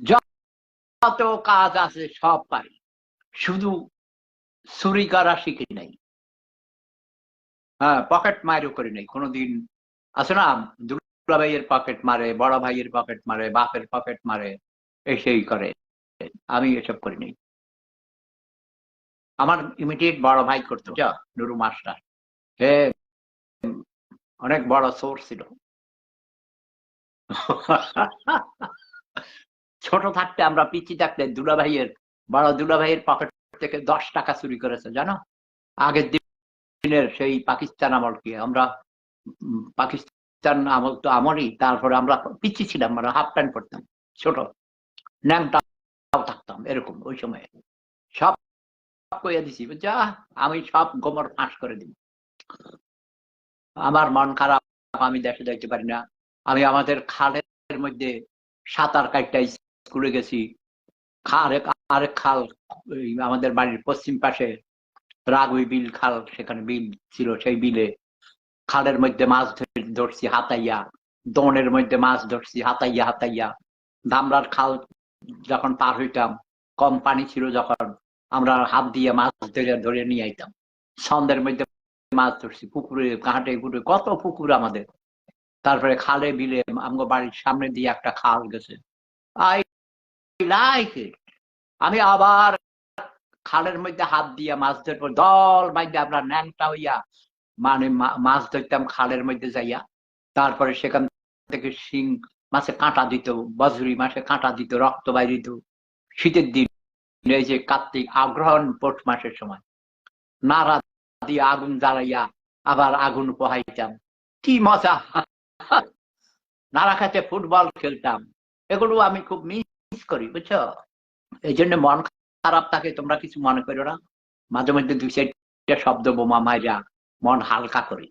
যত কাজ আছে সব পারি। শুধু চুরি করা শিখি নাই? হ্যাঁ পকেট মারও করি নাই। কোনোদিন আছে না? দুলা ভাইয়ের পকেট মারে, বড় ভাইয়ের পকেট মারে, বাপের পকেট মারে, এসেই করে। আমি এসব করি নাই। আমার ইমিডিয়েট বড় ভাই করতো নুরু মাস্টার। হে অনেক বড় সোর্স ছিল। ছোট থাকতে আমরা পিচি থাকতে দুলা ভাইয়ের বড় দুলা ভাইয়ের পকেট থেকে দশ টাকা চুরি করেছে, জানো? আগের দিনের সেই পাকিস্তান আমল কি? আমরা পাকিস্তান আমল তো আমলই, তারপরে আমরা পিচি ছিলাম আমরা হাফ প্যান্ট পরতাম ছোট। ন্যাংটাও থাকতাম, এরকম ওই সময়। সব কইয়া দিছি যা আমি সব গোমর ফাঁস করে দিই আমার মন খারাপ, আমি দেশে যাইতে পারি না। আমি আমাদের খালের মধ্যে সাঁতার কাটটা স্কুলে গেছি। আরেক আরেক খাল আমাদের বাড়ির পশ্চিম পাশে রাগবি বিল খাল, সেখানে বিল ছিল সেই বিলে। খালের মধ্যে মাছ ধরছি, হাতাইয়া। দনের মধ্যে মাছ ধরছি, হাতাইয়া হাতাইয়া। ধামরার খাল যখন পার হইতাম, কম পানি ছিল যখন আমরা হাত দিয়ে মাছ ধরে ধরে নিয়ে আইতাম। সন্ধ্যের মধ্যে মাছ ধরছি, পুকুরে, ঘাটে পুকুরে কত পুকুর আমাদের। তারপরে খালে, বিলে আমগো বাড়ির সামনে দিয়ে একটা খাল গেছে। আই আমি আবার খালের মধ্যে হাত দিয়ে মাছ ধরবো, দল বাইতে আমরা ন্যাংটা হইয়া মানে মাছ ধরতাম খালের মধ্যে যাইয়া। তারপরে সেখান থেকে শিং মাছে কাঁটা দিত, বজরি মাসে কাঁটা দিত, রক্ত বাইরিত শীতের দিন, এই যে কার্তিক আগ্রহণ পৌষ মাসের সময়। নাড়া দিয়ে আগুন জ্বালাইয়া আবার আগুন পোহাইতাম। কি মজা! নাড়া খাতে ফুটবল খেলতাম। এগুলো আমি খুব মিস করি, বুঝছ? এই জন্য মন খারাপ থাকে, তোমরা কিছু মনে করো না। মাঝে মধ্যে দুই চারটা শব্দ বোমা মাইরা মন হালকা করি।